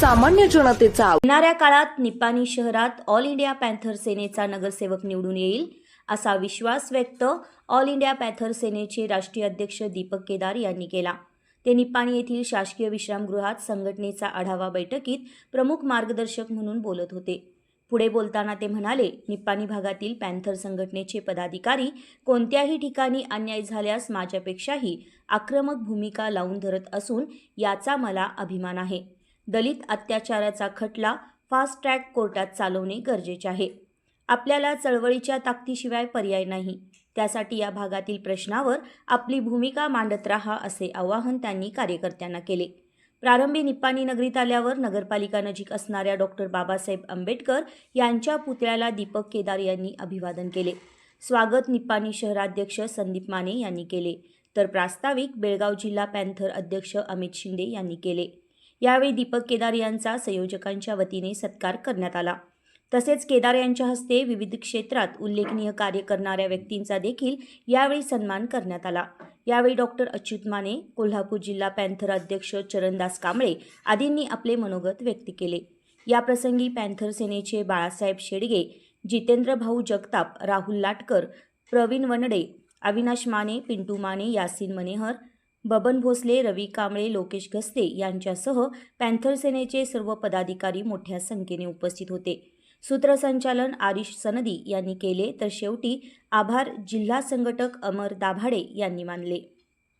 सामान्य जनतेचा येणाऱ्या काळात निपाणी शहरात ऑल इंडिया पॅन्थर सेनेचा नगरसेवक निवडून येईल असा विश्वास व्यक्त ऑल इंडिया पॅन्थर सेनेचे राष्ट्रीय अध्यक्ष दीपक केदार यांनी केला. ते निपाणी येथील शासकीय विश्रामगृहात संघटनेचा आढावा बैठकीत प्रमुख मार्गदर्शक म्हणून बोलत होते. पुढे बोलताना ते म्हणाले निपाणी भागातील पॅन्थर संघटनेचे पदाधिकारी कोणत्याही ठिकाणी अन्याय झाल्यास माझ्यापेक्षाही आक्रमक भूमिका लावून धरत असून याचा मला अभिमान आहे. दलित अत्याचाराचा खटला फास्ट ट्रॅक कोर्टात चालवणे गरजेचे आहे. आपल्याला चळवळीच्या ताकदीशिवाय पर्याय नाही. त्यासाठी या भागातील प्रश्नावर आपली भूमिका मांडत राहा असे आवाहन त्यांनी कार्यकर्त्यांना केले. प्रारंभी निप्पाणी नगरीत आल्यावर नगरपालिका नजीक असणाऱ्या डॉक्टर बाबासाहेब आंबेडकर यांच्या पुतळ्याला दीपक केदार यांनी अभिवादन केले. स्वागत निप्पाणी शहराध्यक्ष संदीप माने यांनी केले. तर प्रास्ताविक बेळगाव जिल्हा पॅन्थर अध्यक्ष अमित शिंदे यांनी केले. यावेळी दीपक केदार यांचा संयोजकांच्या वतीने सत्कार करण्यात आला. तसेच केदार यांच्या हस्ते विविध क्षेत्रात उल्लेखनीय कार्य करणाऱ्या व्यक्तींचा देखील यावेळी सन्मान करण्यात आला. यावेळी डॉक्टर अच्युत माने कोल्हापूर जिल्हा पॅन्थर अध्यक्ष चरणदास कांबळे आदींनी आपले मनोगत व्यक्त केले. याप्रसंगी पॅन्थर सेनेचे बाळासाहेब शेडगे जितेंद्र भाऊ जगताप राहुल लाटकर प्रवीण वनडे अविनाश माने पिंटू माने यासिन मनेहर बबन भोसले रवी कांबळे लोकेश घस्ते यांच्यासह पॅन्थर सेनेचे सर्व पदाधिकारी मोठ्या संख्येने उपस्थित होते. सूत्रसंचालन आरिश सनदी यांनी केले तर शेवटी आभार जिल्हा संघटक अमर दाभाडे यांनी मानले.